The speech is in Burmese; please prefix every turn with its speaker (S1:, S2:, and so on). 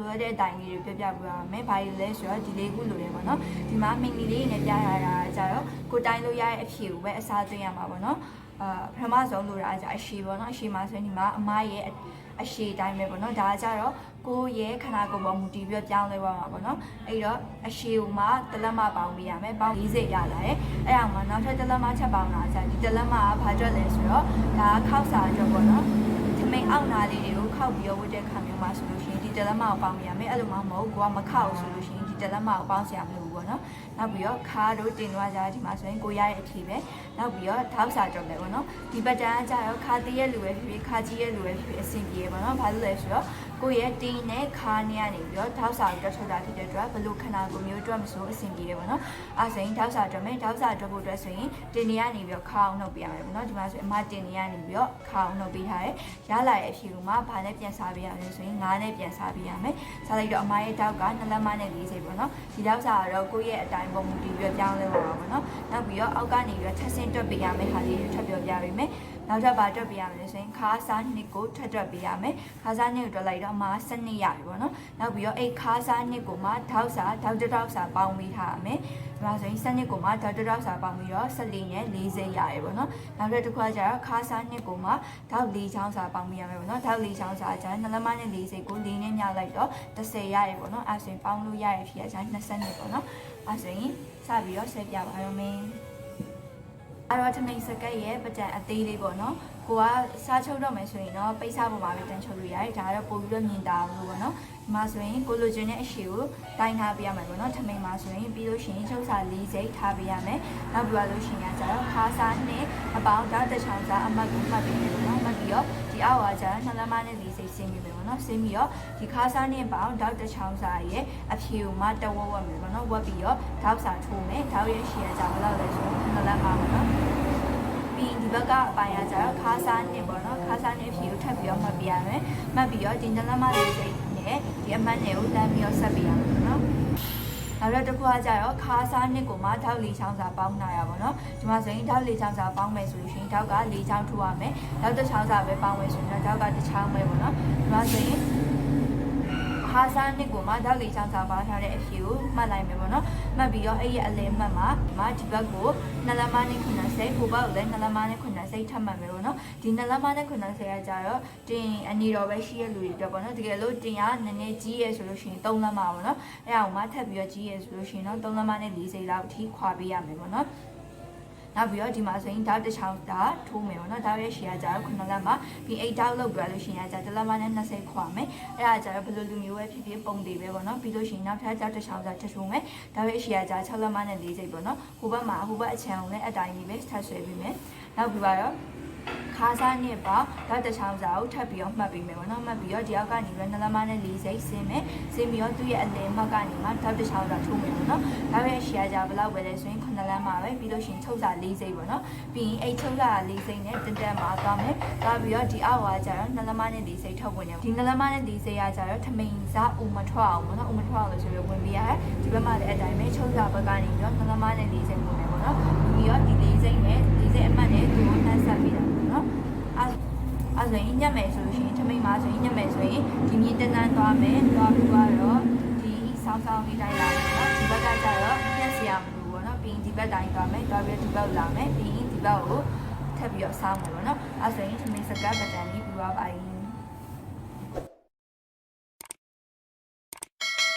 S1: ပြောပြပေးပါမယ်ဘာလို့လဲဆိုတော့ဒီလေးခုလိုတယ်ပေါ့နော်ဒီမှာမင်္ဂလီလေးနဲ့ပြထားတာကြတော့ကိုတိုင်းလို့ရတဲ့အဖြေကိုပဲအစားသွင်းရမှာပေါ့နော်အာပထမဆုံးလိုတာကြအရှိပေါ့နော်အရှိမှာဆိုရင်ဒီမှာအမရဲ့အရှိတိုင်းပဲပေါ့နော်ဒါကြတော့ကိုယ့်ရဲ့ခန္ဓာကိုယ်ပေါ်မူတည်ပြီးပြောင်းလဲသွားမှာပေါ့နော်အဲ့တော့အရှိကိုမှတလက်မပေါင်းပေးရမယ်ပေါင်း40ရလာတယ်အဲ့ဒါမှနောက်ထပ်တလက်မချက်ပေါင်းလာကြဒီတလက်မကဘာကြွက်လဲဆိုတော့ဒါကခောက်စာအတွက်ပေါ့နော်ဒီမိန်အောက်နာလေးတွေကိုခောက်ပြီးတော့ဝတ်တဲ့ခါမျိုးမှာဆိုလို့ရှိရင် ဒီတလက်မကိုပေါင်းရမယ်အဲ့လိုမှမဟုတ်ကိုကမခောက်ဘူးဆိုလို့ရှိရင်ဒီတလက်မကိုပေါင်းစရာမလိုဘူး ပေါ့နော်နောက်ပြီးတော့ခါတို့တင်သွားကြဒီမှာဆိုရင်ကိုရရဲ့အဖြေပဲနောက်ပြီးတော့ထောက်စာကြော်မယ်ပေါ့နော်ဒီဘက်တန်းကကြတော့ခါသေးရဲ့လူပဲဖြစ်ဖြစ်ခါကြီးရဲ့လူပဲဖြစ်ဖြစ်အဆင်ပြေပေါ့နော်ဘာလို့လဲဆိုတော့ကိုရဲ့တင်းနဲ့ခါနဲ့ကနေပြီးတော့ထောက်စာကိုတက်ထွက်တာဖြစ်တဲ့အတွက်ဘလို့ခဏကိုမျိုးအတွက်မဆိုအဆင်ပြေတယ်ပေါ့နော်အဲဆိုရင်ထောက်စာကြော်မယ်ထောက်စာကြော်ဖို့အတွက်ဆိုရင်တင်းနေကနေပြီးတော့ခါအောင်နှုတ်ပြရမယ်ပေါ့နော်ဒီမှာဆိုရင်အမတင်းနေကနေပြီးတော့ခါအောင်နှုတ်ပေးထားတယ်ရလာရဲ့အဖြေကမှဘာနဲ့ပြန်စားပေးရလဲဆိုရင်ငါးနဲ့ပြန်စားပေးရမယ်စားလိုက်တော့အမရဲ့တောက်ကနှလက်မနဲ့40ပေါ့နော်ဒီတောက်စာကတော့ကိုယ့်ရဲ့အတိုင်းပုံမူတည်ပြီးတော့ပြောင်းလဲပါပါပေါ့နော်နောက်ပြီးတော့အောက်ကနေပြီးတော့ထပ်ဆင်းတွက်ပေးရမယ်ဟာလေးတွေထပ်ပြောပြပေးမယ် နောက်ထပ်ပါတွက်ပေးရမယ်ဆိုရင်ခါးစားနှစ်ကိုထပ်တွက်ပေးရမယ်ခါးစားနှစ်ကိုတွက်လိုက်တော့အမစနစ်ရပြီပေါ့နော်နောက်ပြီးတော့အဲ့ခါးစားနှစ်ကိုမှထောက်စာထောက်တစ်ထောက်စာပေါင်းပေးထားရမယ်ဒီမှာဆိုရင်စနစ်ကိုမှဒေါက်တာတောက်စာပေါင်းပြီးတော့14နဲ့40ရရယ်ပေါ့နော်နောက်တစ်ခုကကျတော့ခါးစားနှစ်ကိုမှဒေါက်4ချောင်းစာပေါင်းပြီးရမယ်ပေါ့နော်ဒေါက်4ချောင်းစာကျတော့နှလုံးမနဲ့40ကို4နဲ့ညလိုက်တော့10ရရယ်ပေါ့နော်အဲဆိုရင်ပေါင်းလို့ရရဖြစ်ရကျ20နှစ်ပေါ့နော်အဲဆိုရင်စပြီးတော့ဆက်ပြပါရမယ် အဲ့တော့ထမိတ်စကက်ရဲ့ပကြံအသေးလေးပေါ့နော်ကိုကစားချုပ်တော့မယ်ဆိုရင်တော့ပိတ်စားပေါ်မှာပဲတန်းချုပ်လို့ရတယ်ဒါကတော့ပို့ပြီးတော့မြင်တာလို့ပေါ့နော်ဒီမှာဆိုရင်ကိုလိုချင်တဲ့အရှိကိုတိုင်းထားပေးရမယ်ပေါ့နော်ထမိတ်မှာဆိုရင်ပြီးလို့ရှိရင်ချုပ်စာ၄စိတ်ထားပေးရမယ်နောက်ပြီးတော့လို့ရှိရင်ကျတော့ခါစားနဲ့အပေါင်းဓာတ်တစ်ချောင်းစာအမှတ်ကိုမှတ်ပေးမယ်ပေါ့နော်မှတ်ပြီးတော့ဒီ အောက်ကကျတော့နှလုံးမနဲ့၄စိတ်ဆင်းပြီးမယ်ပေါ့နော်ဆင်းပြီးတော့ဒီခါစားနဲ့ပေါင်းဓာတ်တစ်ချောင်းစာရဲ့အဖြေကိုမှတဝက်ဝက်မယ်ပေါ့နော်ဝက်ပြီးတော့ဓာတ်စာထိုးမယ်ဓာတ်ရဲ့ရှည်ရကြဘယ်လောက်လဲဆိုတော့နှလုံးမပေါ့နော်ပြီးဒီဘက်ကအပိုင်းကကျတော့ခါးစားနှစ်ပေါ့နော်ခါးစားနှစ်ဖြီကိုထပ်ပြီးတော့မှတ်ပြရမယ်မှတ်ပြီးတော့ဒီနလမလေးစိတ်နဲ့ဒီအမှတ်နဲ့ကိုတန်းပြီးတော့ဆက်ပြရမယ်ပေါ့နော် နောက်တော့တစ်ခုကကြတော့ခါးစားနှစ်ကိုမှထောက်လေးချောင်းစာပေါင်းနာရပါတော့ဒီမှာဆိုရင်ထောက်လေးချောင်းစာပေါင်းမယ်ဆိုလို့ရှိရင်ထောက်ကလေးချောင်းထိုးရမယ်နောက်တစ်ချောင်းစာပဲပေါင်းမယ်ဆိုရင်တော့ထောက်ကတစ်ချောင်းပဲပေါ့နော်ဒီမှာဆိုရင် ဟာစာနှစ်ကိုမှတောက်လေးချောင်းစာပါထားတဲ့အဖြေကိုမှတ်လိုက်မယ်ပေါ့နော်မှတ်ပြီးတော့အဲ့ရဲ့အလဲမှတ်မှာဒီမှာဒီဘက်ကိုနှလမနဲ့ခုနစိတ်ဟိုဘက်ကိုလည်းနှလမနဲ့ခုနစိတ်ထပ်မှတ်မယ်ပေါ့နော်ဒီနှလမနဲ့ခုနစိတ်ကကြတော့တင်အနေတော်ပဲရှိရလူတွေအတွက်ပေါ့နော်တကယ်လို့တင်ကနည်းနည်းကြီးရဲဆိုလို့ရှိရင်3လမ်းပါပေါ့နော်အဲ့ဒါကိုမှထပ်ပြီးတော့ကြီးရဲဆိုလို့ရှိရင်တော့3လမ်းမနဲ့4စိတ်လောက်အထိခွာပေးရမယ်ပေါ့နော် နောက်ပြီးတော့ဒီမှာဆိုရင်ဓာတ်တစ်ချောင်းဓာတ်ထိုးမယ်ပေါ့နော်ဓာတ်ရဲ့ရှည်ကကြတော့ခုနလမ်းမှာပြီးအိတ်ဓာတ်လောက်ပြလို့ရှိရင်ကကြတလက်မနဲ့20ခွာမယ်အဲ့ဒါကြတော့ဘယ်လိုလူမျိုးပဲဖြစ်ဖြစ်ပုံသေးပဲပေါ့နော်ပြီးလို့ရှိရင်နောက်ထပ်ဓာတ်တစ်ချောင်းဓာတ်ထထိုးမယ်ဓာတ်ရဲ့ရှည်ကကြ6လက်မနဲ့4စိတ်ပေါ့နော်ဟိုဘက်မှာဟိုဘက်အချမ်းကိုလည်းအတိုင်းကြီးပဲထပ်ဆွဲပြီးမယ်နောက်ပြီးတော့ ခါစားနဲ့ပါဓာတ်တစ်ချောင်းစာကိုထပ်ပြီးတော့မှတ်ပြီးမယ်ပေါ့နော်မှတ်ပြီးတော့ဒီအောက်ကနေပြီးနှလက်မနဲ့၄စိတ်ဆင်းမယ်ဆင်းပြီးတော့သူ့ရဲ့အလယ်မှတ်ကနေမှဓာတ်တစ်ချောင်းစာထိုးမယ်ပေါ့နော်ဒါပဲရှည်ကြဘယ်လောက်ပဲလဲဆိုရင်9လမ်းမှာပဲပြီးလို့ရှိရင်ချုပ်စာ၄စိတ်ပေါ့နော်ပြီးရင်အဲ့ချုပ်စာ၄စိတ်နဲ့တက်တက်မှာသွားမယ်သွားပြီးတော့ဒီအောက်ကကျတော့နှလက်မနဲ့၄စိတ်ထုတ်ဝင်တယ်ဒီနှလက်မနဲ့၄စိတ်ကကျတော့ထမိန်စာဥမထွက်အောင်ပေါ့နော်ဥမထွက်အောင်လို့ဆိုပြီးဝင်ပြီးရတယ်ဒီဘက်မှာလည်းအတိုင်းပဲချုပ်စာဘက်ကနေပြီးတော့နှလက်မနဲ့၄စိတ်ဝင်မယ်ပေါ့နော်ပြီးတော့ဒီ၄စိတ်နဲ့၄စိတ်အမှတ်နဲ့သူကိုနှက်ဆက်ပြီးတာပေါ့နော်အဲအဲ့ ဆိုရင်ညက်မယ်ဆိုလို့ရှိရင်ထမိန်မှာဆိုရင်ညက်မယ်ဆိုရင်ဒီမြင်းတန်းတန်းသွားမယ်သွားပြီးတော့ဒီဆောင်းဆောင်းလေးတိုင်းလာမယ်နော်ဒီဘက်ကကျတော့ညက်စရာမလိုဘူးနော်ပြီးရင်ဒီဘက်တိုင်းသွားမယ်သွားပြီးဒီဘက်လာမယ်ပြီးရင်ဒီဘက်ကိုထပ်ပြီးတော့ဆောင်းမယ်ပေါ့နော်အဲဆိုရင်ထမိန်စကတ်ပတန်ကြီးပြီးသွားပါရင်